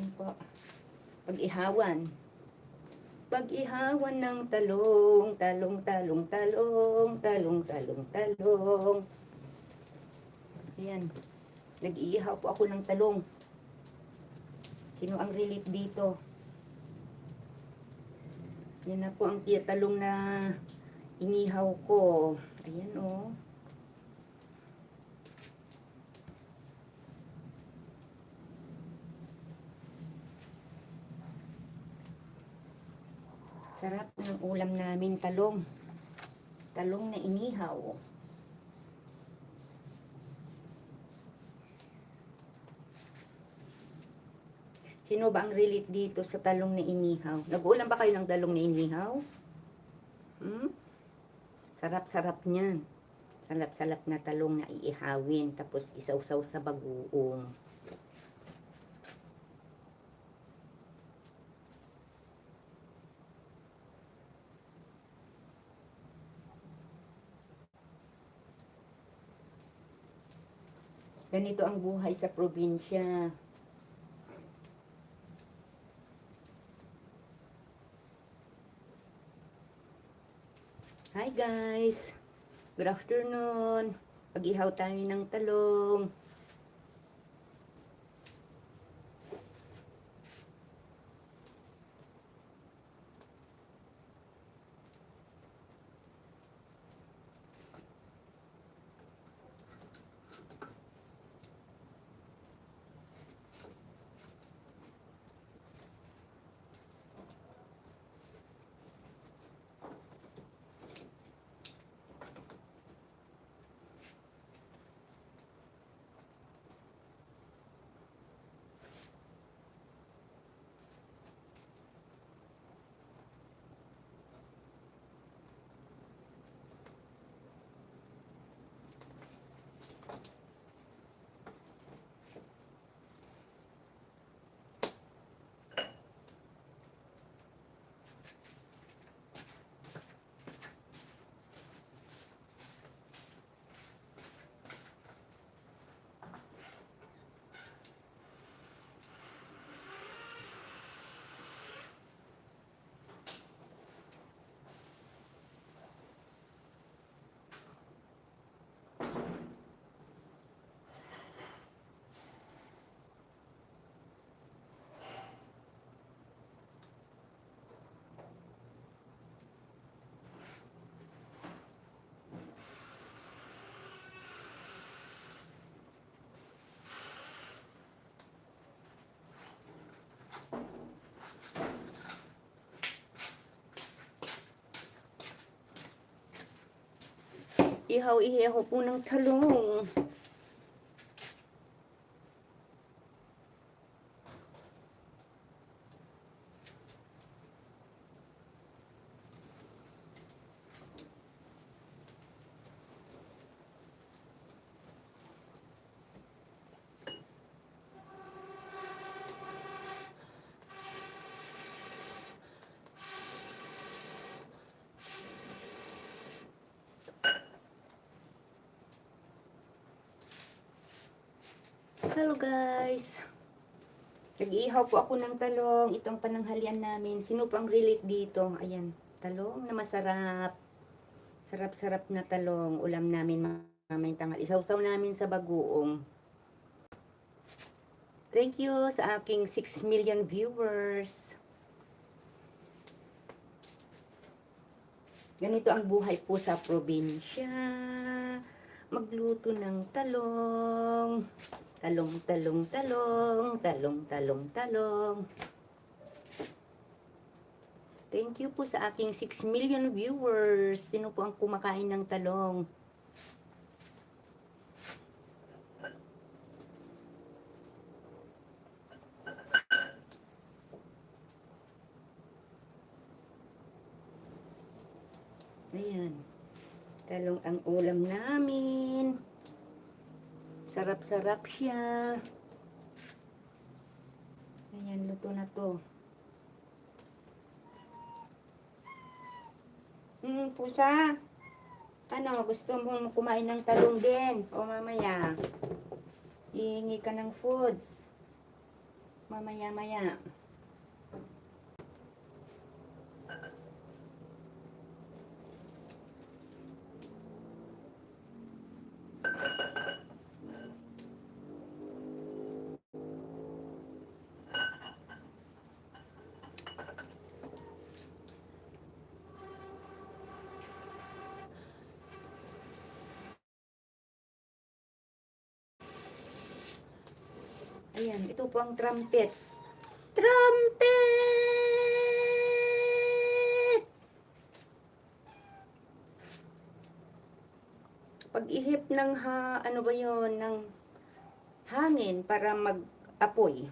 Ayun po. Pag-ihawan. Pag-ihawan ng talong, talong, talong, talong, talong, talong, talong. Ayan. Nag-iihaw po ako ng talong. Sino ang relate dito? Yan na po ang talong na inihaw ko. Ayan o. Oh. Sarap ng ulam namin talong. Talong na inihaw. Sino ba ang relate dito sa talong na inihaw? Nag-ulam ba kayo ng talong na inihaw? Hmm? Sarap-sarap niyan. Sarap-sarap na talong na iihawin tapos isawsaw sa bagoong. Ganito ang buhay sa probinsya. Hi guys! Good afternoon! Pag-ihaw tayo ng talong. Ihaw-ihaw po ng talong. Hello guys! Nag-ihaw po ako ng talong. Itong pananghalian namin. Sino pang relate dito? Ayan, talong na masarap. Sarap-sarap na talong. Ulam namin mamayang tangal. Isaw-saw namin sa bagoong. Thank you sa aking 6 million viewers. Ganito ang buhay po sa probinsya. Magluto ng talong. Talong, talong, talong, talong, talong, talong. Thank you po sa aking 6 million viewers. Sino po ang kumakain ng talong? Ayan. Talong ang ulam namin. Sarap-sarap siya. Ayan, luto na to. Hmm, pusa. Ano, gusto mo kumain ng talong din? O mamaya, hihingi ka ng foods. mamaya-maya. Ayan, ito po ang trumpet. Trumpet! Pag-ihip ng ha, ano ba yon ng hangin para mag-apoy.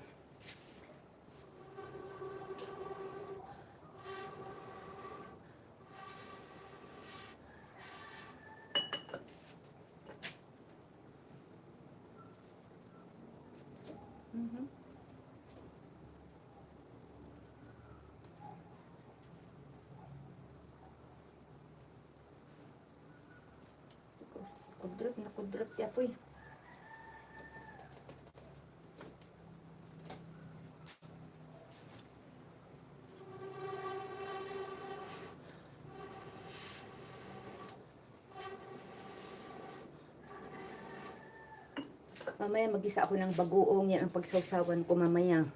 Kudrot siya po. Mamaya mag-isa ako ng bagoong. Yan ang pagsawsawan ko mamaya.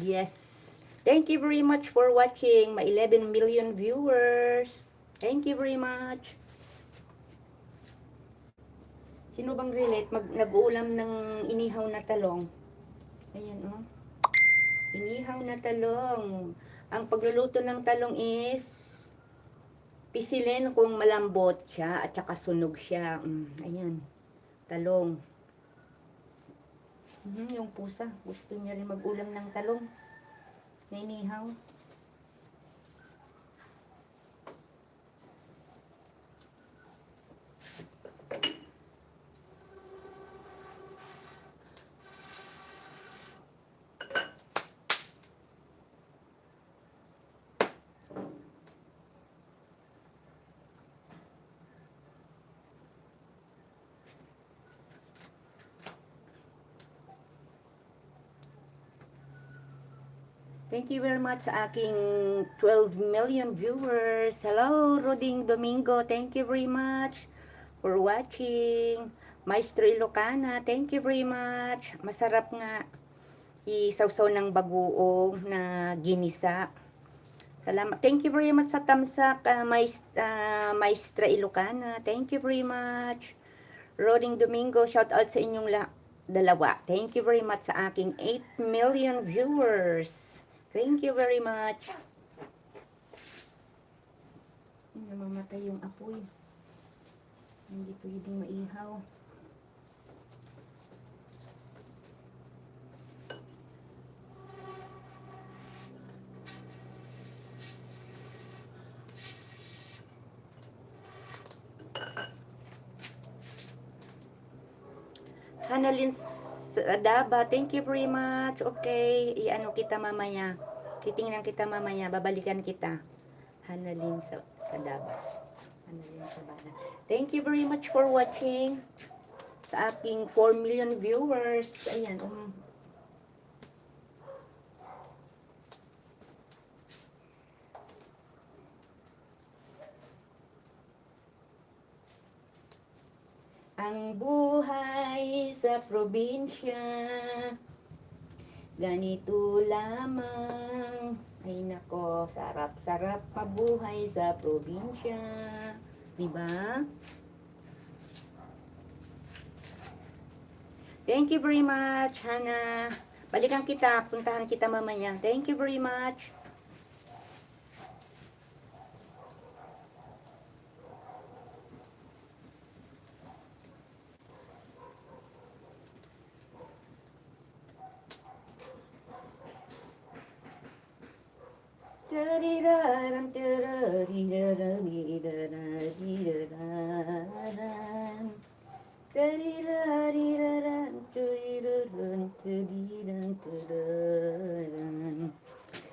Yes. Thank you very much for watching. My 11 million viewers. Thank you very much. Sino bang relate? Mag, nag-uulam ng inihaw na talong. Ayan, oh. Inihaw na talong. Ang pagluluto ng talong is pisilin kung malambot siya at saka sunog siya. Mm, ayan. Talong. Mhm, yung pusa. Gusto niya rin mag-ulam ng talong. Na Thank you very much sa aking 12 million viewers. Hello, Roding Domingo. Thank you very much for watching. Maestro Ilocana, thank you very much. Masarap nga isawsaw ng bagoong na ginisa. Salamat. Thank you very much sa tamsak, uh, Maest, uh, Maestra Ilocana. Thank you very much. Roding Domingo, shout out sa inyong la dalawa. Thank you very much sa aking 8 million viewers. Thank you very much. Namamatay yung apoy. Hindi pwedeng maihaw. Hanalin Daba, thank you very much. Okay, iano kita mamaya. Titingnan kita mamaya, babalikan kita. Hanalin sa, sa Daba. Hanalin sa Bana. Thank you very much for watching sa aking 4 million viewers. Ayan, um, Ang buhay sa probinsya Ganito lamang Ay nako, sarap-sarap mabuhay sa probinsya Diba? Thank you very much, Hana. Balikan kita, puntahan kita mamaya. Thank you very much.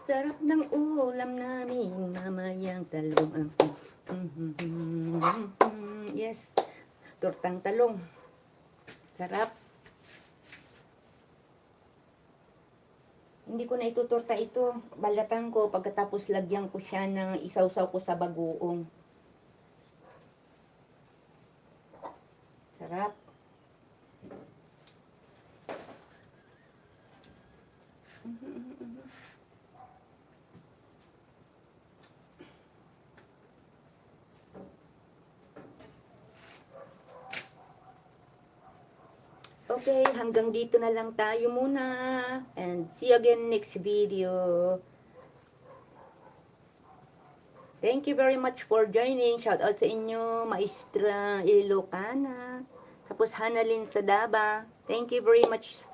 Sarap ng ulam namin, mamayang talong ang Yes, tortang talong. Sarap. Hindi ko na itutorta ito. Balatan ko pagkatapos lagyan ko siya ng isawsaw ko sa bagoong. Sarap. Okay, hanggang dito na lang tayo muna. And see you again next video. Thank you very much for joining. Shout out sa inyo, Maestra Ilocana. Tapos Hanalin Sadaba. Thank you very much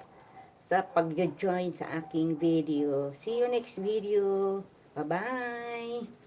sa pag-join sa aking video. See you next video. Bye-bye.